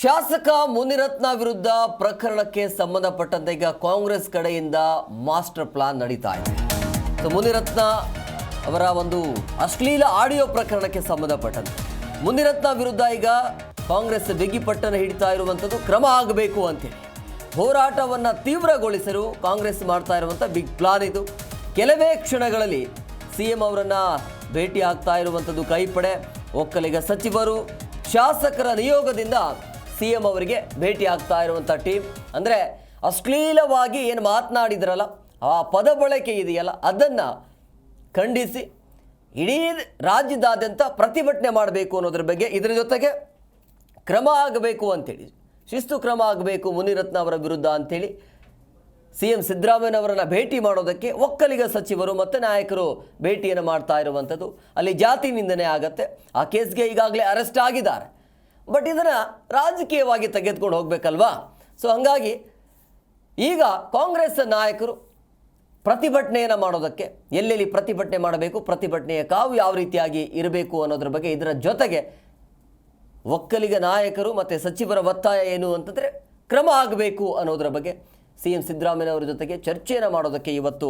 ಶಾಸಕ ಮುನಿರತ್ನ ವಿರುದ್ಧ ಪ್ರಕರಣಕ್ಕೆ ಸಂಬಂಧಪಟ್ಟಂತೆ ಈಗ ಕಾಂಗ್ರೆಸ್ ಕಡೆಯಿಂದ ಮಾಸ್ಟರ್ ಪ್ಲಾನ್ ನಡೀತಾ ಇದೆ. ಸೊ, ಮುನಿರತ್ನ ಅವರ ಒಂದು ಅಶ್ಲೀಲ ಆಡಿಯೋ ಪ್ರಕರಣಕ್ಕೆ ಸಂಬಂಧಪಟ್ಟಂತೆ. ಮುನಿರತ್ನ ವಿರುದ್ಧ ಈಗ ಕಾಂಗ್ರೆಸ್ ಬಿಗಿಪಟ್ಟನ್ನು ಹಿಡಿತಾ ಇರುವಂಥದ್ದು ಕ್ರಮ ಆಗಬೇಕು ಅಂತೇಳಿ. ಹೋರಾಟವನ್ನು ತೀವ್ರಗೊಳಿಸಲು ಕಾಂಗ್ರೆಸ್ ಮಾಡ್ತಾ ಇರುವಂಥ ಬಿಗ್ ಪ್ಲಾನ್ ಇದು. ಕೆಲವೇ ಕ್ಷಣಗಳಲ್ಲಿ ಸಿ ಎಂ ಅವರನ್ನು ಭೇಟಿ ಆಗ್ತಾ ಇರುವಂಥದ್ದು ಕೈಪಡೆ. ಒಕ್ಕಲಿಗ ಸಚಿವರು ಶಾಸಕರ ನಿಯೋಗದಿಂದ ಸಿ ಎಂ ಅವರಿಗೆ ಭೇಟಿ ಆಗ್ತಾ ಇರುವಂಥ ಟೀಮ್. ಅಂದರೆ ಅಶ್ಲೀಲವಾಗಿ ಏನು ಮಾತನಾಡಿದ್ರಲ್ಲ, ಆ ಪದ ಬಳಕೆ ಇದೆಯಲ್ಲ, ಅದನ್ನು ಖಂಡಿಸಿ ಇಡೀ ರಾಜ್ಯದಾದ್ಯಂತ ಪ್ರತಿಭಟನೆ ಮಾಡಬೇಕು ಅನ್ನೋದ್ರ ಬಗ್ಗೆ ಇದರ ಜೊತೆಗೆ ಕ್ರಮ ಆಗಬೇಕು ಅಂತೇಳಿ. ಶಿಸ್ತು ಕ್ರಮ ಆಗಬೇಕು ಮುನಿರತ್ನ ಅವರ ವಿರುದ್ಧ ಅಂಥೇಳಿ ಸಿ ಎಂ ಸಿದ್ದರಾಮಯ್ಯನವರನ್ನು ಭೇಟಿ ಮಾಡೋದಕ್ಕೆ ಒಕ್ಕಲಿಗ ಸಚಿವರು ಮತ್ತು ನಾಯಕರು ಭೇಟಿಯನ್ನು ಮಾಡ್ತಾ ಇರುವಂಥದ್ದು ಅಲ್ಲಿ ಜಾತಿ ನಿಂದನೆ ಆಗತ್ತೆ. ಆ ಕೇಸ್ಗೆ ಈಗಾಗಲೇ ಅರೆಸ್ಟ್ ಆಗಿದ್ದಾರೆ. ಬಟ್ ಇದನ್ನು ರಾಜಕೀಯವಾಗಿ ತೆಗೆದುಕೊಂಡು ಹೋಗಬೇಕಲ್ವಾ? ಸೊ ಹಾಗಾಗಿ ಈಗ ಕಾಂಗ್ರೆಸ್ ನಾಯಕರು ಪ್ರತಿಭಟನೆಯನ್ನು ಮಾಡೋದಕ್ಕೆ, ಎಲ್ಲೆಲ್ಲಿ ಪ್ರತಿಭಟನೆ ಮಾಡಬೇಕು, ಪ್ರತಿಭಟನೆಯ ಕಾವು ಯಾವ ರೀತಿಯಾಗಿ ಇರಬೇಕು ಅನ್ನೋದ್ರ ಬಗ್ಗೆ ಇದರ ಜೊತೆಗೆ ಒಕ್ಕಲಿಗ ನಾಯಕರು ಮತ್ತು ಸಚಿವರ ಒತ್ತಾಯ ಏನು ಅಂತಂದರೆ ಕ್ರಮ ಆಗಬೇಕು ಅನ್ನೋದರ ಬಗ್ಗೆ ಸಿ ಎಂ ಸಿದ್ದರಾಮಯ್ಯನವರ ಜೊತೆಗೆ ಚರ್ಚೆಯನ್ನು ಮಾಡೋದಕ್ಕೆ ಇವತ್ತು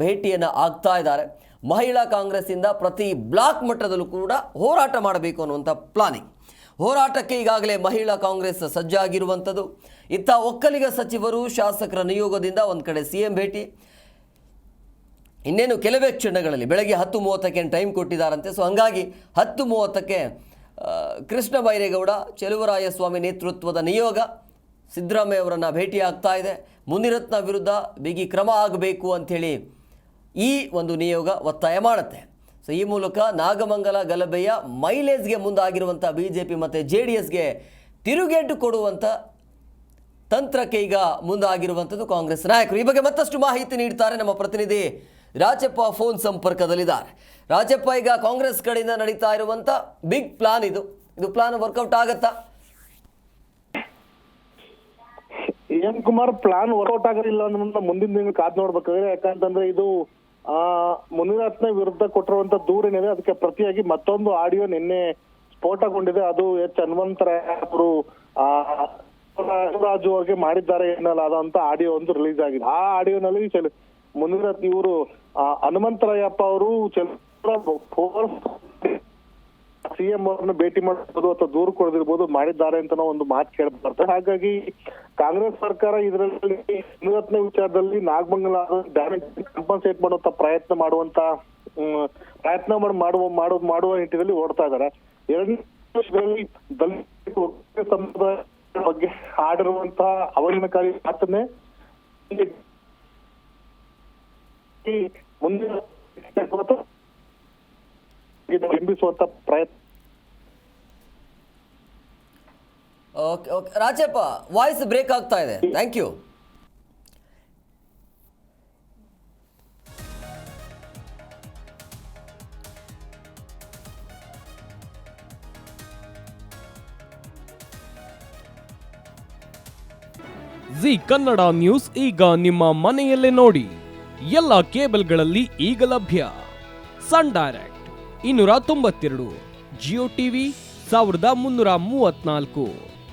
ಭೇಟಿಯನ್ನು ಆಗ್ತಾ ಇದ್ದಾರೆ. ಮಹಿಳಾ ಕಾಂಗ್ರೆಸ್ಸಿಂದ ಪ್ರತಿ ಬ್ಲಾಕ್ ಮಟ್ಟದಲ್ಲೂ ಕೂಡ ಹೋರಾಟ ಮಾಡಬೇಕು ಅನ್ನುವಂಥ ಪ್ಲಾನಿಂಗ್ ಹೋರಾಟಕ್ಕೆ ಈಗಾಗಲೇ ಮಹಿಳಾ ಕಾಂಗ್ರೆಸ್ ಸಜ್ಜಾಗಿರುವಂಥದ್ದು. ಇತ್ತ ಒಕ್ಕಲಿಗ ಸಚಿವರು ಶಾಸಕರ ನಿಯೋಗದಿಂದ ಒಂದು ಕಡೆ ಸಿ ಎಂ ಭೇಟಿ. ಇನ್ನೇನು ಕೆಲವೇ ಕ್ಷಣಗಳಲ್ಲಿ ಬೆಳಗ್ಗೆ ಹತ್ತು ಮೂವತ್ತಕ್ಕೆ ಟೈಮ್ ಕೊಟ್ಟಿದ್ದಾರಂತೆ ಸೊ ಹಂಗಾಗಿ ಹತ್ತು ಮೂವತ್ತಕ್ಕೆ ಕೃಷ್ಣ ಬೈರೇಗೌಡ, ಚೆಲುವರಾಯಸ್ವಾಮಿ ನೇತೃತ್ವದ ನಿಯೋಗ ಸಿದ್ದರಾಮಯ್ಯ ಭೇಟಿ ಆಗ್ತಾ ಇದೆ. ಮುನಿರತ್ನ ವಿರುದ್ಧ ಬಿಗಿ ಕ್ರಮ ಆಗಬೇಕು ಅಂಥೇಳಿ ಈ ಒಂದು ನಿಯೋಗ ಒತ್ತಾಯ ಮಾಡುತ್ತೆ. ಸೊ ಈ ಮೂಲಕ ನಾಗಮಂಗಲ ಗಲಭೆಯ ಮೈಲೇಜ್ಗೆ ಮುಂದಾಗಿರುವಂಥ ಬಿ ಜೆ ಪಿ ಮತ್ತು ಜೆ ಡಿ ಎಸ್ಗೆ ತಿರುಗೇಟು ಕೊಡುವಂಥ ತಂತ್ರಕ್ಕೆ ಈಗ ಮುಂದಾಗಿರುವಂಥದ್ದು ಕಾಂಗ್ರೆಸ್ ನಾಯಕರು. ಈ ಬಗ್ಗೆ ಮತ್ತಷ್ಟು ಮಾಹಿತಿ ನೀಡ್ತಾರೆ ನಮ್ಮ ಪ್ರತಿನಿಧಿ ರಾಜಪ್ಪ ಫೋನ್ ಸಂಪರ್ಕದಲ್ಲಿದ್ದಾರೆ. ರಾಜಪ್ಪ, ಈಗ ಕಾಂಗ್ರೆಸ್ ಕಡೆಯಿಂದ ನಡೀತಾ ಇರುವಂಥ ಬಿಗ್ ಪ್ಲಾನ್ ಇದು. ಇದು ಪ್ಲಾನ್ ವರ್ಕೌಟ್ ಆಗತ್ತಾ? M Kumar, plan work out ಆಗೋದಿಲ್ಲ ಅನ್ನೋದನ್ನ ಮುಂದಿನ ದಿನ ಕಾದ್ ನೋಡ್ಬೇಕಾದ್ರೆ, ಯಾಕಂತಂದ್ರೆ ಇದು ಆ, ಮುನಿರತ್ನ ವಿರುದ್ಧ ಕೊಟ್ಟಿರುವಂತ ದೂರೇನಿದೆ ಅದಕ್ಕೆ ಪ್ರತಿಯಾಗಿ ಮತ್ತೊಂದು ಆಡಿಯೋ ನಿನ್ನೆ ಸ್ಫೋಟಗೊಂಡಿದೆ. ಅದು ಎಚ್ ಹನುಮಂತರಾಯ ಅವರು ಆ ರಾಜು ಅವ್ರಿಗೆ ಮಾಡಿದ್ದಾರೆ ಎನ್ನಲಾದಂತ ಆಡಿಯೋ ಒಂದು ರಿಲೀಸ್ ಆಗಿದೆ. ಆ ಆಡಿಯೋನಲ್ಲಿ ಮುನಿರತ್ನ ಇವರು ಹನುಮಂತರಾಯಪ್ಪ ಅವರು ಸಿಎಂ ಅವ್ರನ್ನ ಭೇಟಿ ಮಾಡಬಹುದು ಅಥವಾ ದೂರು ಕೊಡದಿರ್ಬೋದು ಮಾಡಿದ್ದಾರೆ ಅಂತ ಒಂದು ಮಾತು ಕೇಳಿ ಬರ್ತಾರೆ ಹಾಗಾಗಿ ಕಾಂಗ್ರೆಸ್ ಸರ್ಕಾರ ಇದರಲ್ಲಿ ಮುನಿರತ್ನ ವಿಚಾರದಲ್ಲಿ ನಾಗಮಂಗಲ ಡ್ಯಾಮೇಜ್ ಕಂಪನ್ಸೇಟ್ ಮಾಡುವಂತ ಪ್ರಯತ್ನ ಮಾಡುವಂತ ಪ್ರಯತ್ನ ಮಾಡಿ, ಮಾಡುವ ಮಾಡುವ ಮಾಡುವ ನಿಟ್ಟಿನಲ್ಲಿ ಓಡ್ತಾ ಇದ್ದಾರೆ. ಎರಡನೇ ವಿಷಯದಲ್ಲಿ ದಲಿತ ಸಮುದಾಯ ಬಗ್ಗೆ ಆಡಿರುವಂತಹ ಅವಹೇಳನಕಾರಿ ಮಾತನ್ನೇ ಮುಂದಿನ ಬಿಂಬಿಸುವಂತ ಪ್ರಯತ್ನ ಓಕೆ ರಾಜಪ್ಪ ವಾಯ್ಸ್ ಬ್ರೇಕ್ ಆಗ್ತಾ ಇದೆ. Thank you Zee Kannada news ಈಗ ನಿಮ್ಮ ಮನೆಯಲ್ಲೇ ನೋಡಿ. ಎಲ್ಲ ಕೇಬಲ್ಗಳಲ್ಲಿ ಈಗ ಲಭ್ಯ. ಸನ್ ಡೈರೆಕ್ಟ್, ಇನ್ನೂರ ತೊಂಬತ್ತೆರಡು, ಜಿಯೋ ಟಿವಿ, ಸಾವಿರದ ಮುನ್ನೂರ ಮೂವತ್ನಾಲ್ಕು